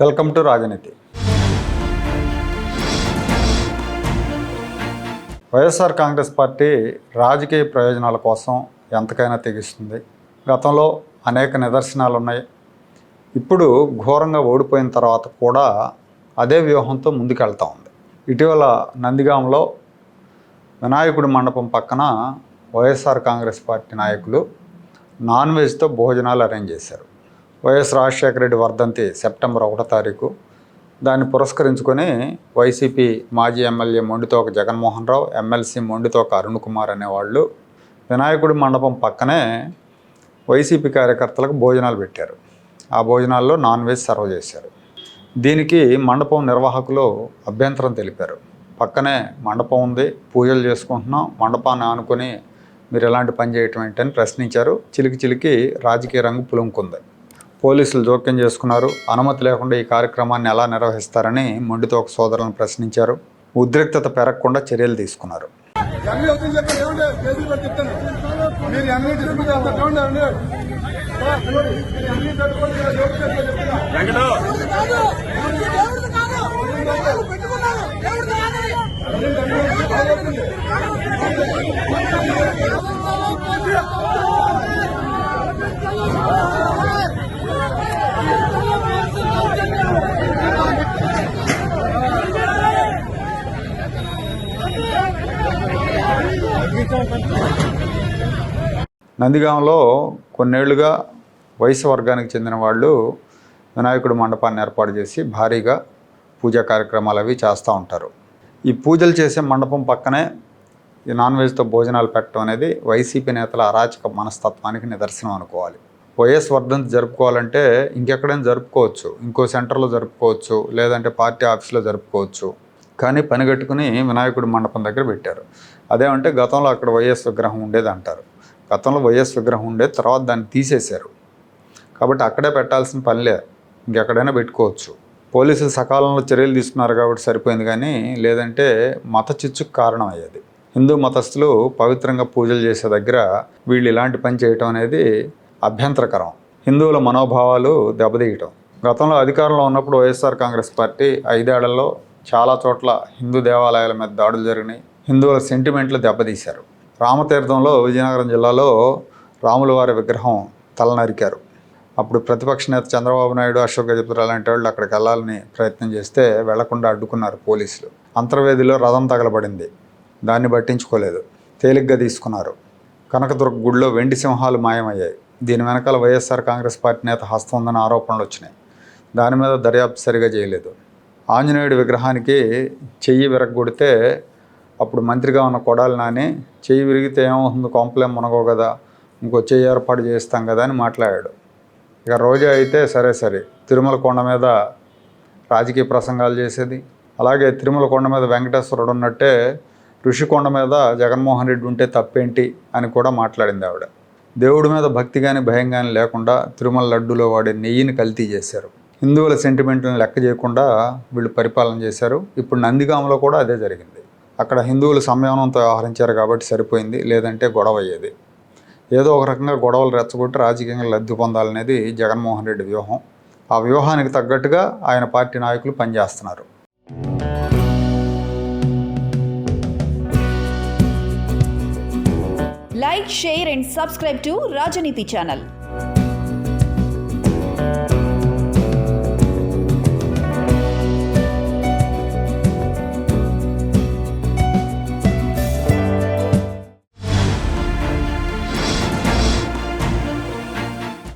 Welcome to రాజనీతి. YSR Congress party రాజకీయ ప్రయోజనాల కోసం ఎంతకైనా తెగిస్తుంది. గతంలో అనేక నిదర్శనాలు ఉన్నాయి ఇప్పుడు ఘోరంగా ఓడిపోయిన తర్వాత కూడా అదే వ్యూహంతో ముందుకెళ్తా ఉంది. ఇటీవల నందిగాంలో వినాయకుడి మండపం పక్కన వైఎస్ఆర్ కాంగ్రెస్ పార్టీ నాయకులు నాన్ వెజ్తో భోజనాలు అరేంజ్ చేశారు. వైఎస్ రాజశేఖర రెడ్డి వర్ధంతి సెప్టెంబర్ ఒకటో తారీఖు. దాన్ని పురస్కరించుకొని వైసీపీ మాజీ ఎమ్మెల్యే మొండితోక జగన్మోహన్ రావు ఎమ్మెల్సీ మొండితోక అరుణ్ కుమార్ అనేవాళ్ళు వినాయకుడి మండపం పక్కనే వైసీపీ కార్యకర్తలకు భోజనాలు పెట్టారు. ఆ భోజనాల్లో నాన్ వెజ్ సర్వ్ చేశారు. దీనికి మండపం నిర్వాహకులు అభ్యంతరం తెలిపారు. పక్కనే మండపం ఉంది పూజలు చేసుకుంటున్నాం మండపాన్ని ఆనుకొని మీరు ఎలాంటి పని చేయటం ఏంటని ప్రశ్నించారు. చిలికి చిలికి రాజకీయ రంగు పులుముకుంది. పోలీసులు జోక్యం చేసుకున్నారు. అనుమతి లేకుండా ఈ కార్యక్రమాన్ని ఎలా నిర్వహిస్తారని మొండితో ఒక సోదరులను ప్రశ్నించారు. ఉద్రిక్తత పెరగకుండా చర్యలు తీసుకున్నారు. అన్ని అవుతుంది చెప్పండి ఏమంటే కేసులు పెట్టి చెప్తాను మీరు అన్ని డిస్ట్రిబ్యూట్ చేస్తారు చూడండి అండి మీరు అన్ని పెట్టుకోండి నేను జోక్ చేస్తా చెప్తున్నా దేవుడు కాదు ఇది దేవుడు కాదు దేవుడు పెట్టుకున్నాడు దేవుడు కాదు నందిగాంలో కొన్నేళ్ళుగా వయసు వర్గానికి చెందిన వాళ్ళు వినాయకుడు మండపాన్ని ఏర్పాటు చేసి భారీగా పూజా కార్యక్రమాలు అవి చేస్తూ ఉంటారు. ఈ పూజలు చేసే మండపం పక్కనే ఈ నాన్ వెజ్తో భోజనాలు పెట్టడం అనేది వైసీపీ నేతల అరాచక మనస్తత్వానికి నిదర్శనం అనుకోవాలి. వైఎస్ వర్ధంతి జరుపుకోవాలంటే ఇంకెక్కడైనా జరుపుకోవచ్చు. ఇంకో సెంటర్లో జరుపుకోవచ్చు. లేదంటే పార్టీ ఆఫీస్లో జరుపుకోవచ్చు. కానీ పనిగట్టుకుని వినాయకుడి మండపం దగ్గర పెట్టారు. అదేమంటే గతంలో అక్కడ వైఎస్ విగ్రహం ఉండేది అంటారు. గతంలో వైఎస్ విగ్రహం ఉండేది తర్వాత దాన్ని తీసేశారు. కాబట్టి అక్కడే పెట్టాల్సిన పనిలే. ఇంకెక్కడైనా పెట్టుకోవచ్చు. పోలీసులు సకాలంలో చర్యలు తీసుకున్నారు కాబట్టి సరిపోయింది కానీ లేదంటే మత చిచ్చుకు కారణం అయ్యేది హిందూ మతస్థులు పవిత్రంగా పూజలు చేసే దగ్గర వీళ్ళు ఇలాంటి పని చేయటం అనేది అభ్యంతరకరం. హిందువుల మనోభావాలు దెబ్బతీయటం. గతంలో అధికారంలో ఉన్నప్పుడు వైఎస్ఆర్ కాంగ్రెస్ పార్టీ ఐదేళ్ళలో చాలా చోట్ల హిందూ దేవాలయాల మీద దాడులు జరిగినాయి. హిందువుల సెంటిమెంట్లు దెబ్బతీశారు. రామతీర్థంలో విజయనగరం జిల్లాలో రాముల వారి విగ్రహం తలనరికారు. అప్పుడు ప్రతిపక్ష నేత చంద్రబాబు నాయుడు అశోక్ గజపతి లాంటి వాళ్ళు అక్కడికి వెళ్ళాలని ప్రయత్నం చేస్తే వెళ్ళకుండా అడ్డుకున్నారు పోలీసులు. అంతర్వేదిలో రథం తగలబడింది. దాన్ని పట్టించుకోలేదు. తేలిగ్గా తీసుకున్నారు. కనకదుర్గ గుడిలో వెండి సింహాలు మాయమయ్యాయి. దీని వెనకాల వైఎస్ఆర్ కాంగ్రెస్ పార్టీ నేత హస్తం ఉందని ఆరోపణలు వచ్చినాయి. దాని మీద దర్యాప్తు సరిగా చేయలేదు. ఆంజనేయుడి విగ్రహానికి చెయ్యి విరగొడితే అప్పుడు మంత్రిగా ఉన్న కొడాలి నాని చెయ్యి విరిగితే ఏమవుతుంది? కొంపలేం మునగవు కదా ఇంకో చెయ్యి ఏర్పాటు చేస్తాం కదా అని మాట్లాడాడు. ఇక రోజా అయితే సరే సరే తిరుమల కొండ మీద రాజకీయ ప్రసంగాలు చేసేది. అలాగే తిరుమల కొండ మీద వెంకటేశ్వరుడు ఉన్నట్టే ఋషికొండ మీద జగన్మోహన్ రెడ్డి ఉంటే తప్పేంటి అని కూడా మాట్లాడింది ఆవిడ. దేవుడి మీద భక్తి కానీ భయం కానీ లేకుండా తిరుమల లడ్డూలో వాడే నెయ్యిని కల్తీ చేశారు. హిందువుల సెంటిమెంట్లను లెక్క చేయకుండా వీళ్ళు పరిపాలన చేశారు. ఇప్పుడు నందిగామలో కూడా అదే జరిగింది. అక్కడ హిందువులు సంయమనంతో వ్యవహరించారు కాబట్టి సరిపోయింది లేదంటే గొడవ అయ్యేది. ఏదో ఒక రకంగా గొడవలు రెచ్చగొట్టి రాజకీయంగా లబ్ధి పొందాలనేది జగన్మోహన్ రెడ్డి వ్యూహం. ఆ వ్యూహానికి తగ్గట్టుగా ఆయన పార్టీ నాయకులు పనిచేస్తున్నారు. Like share and subscribe to Rajaneeti channel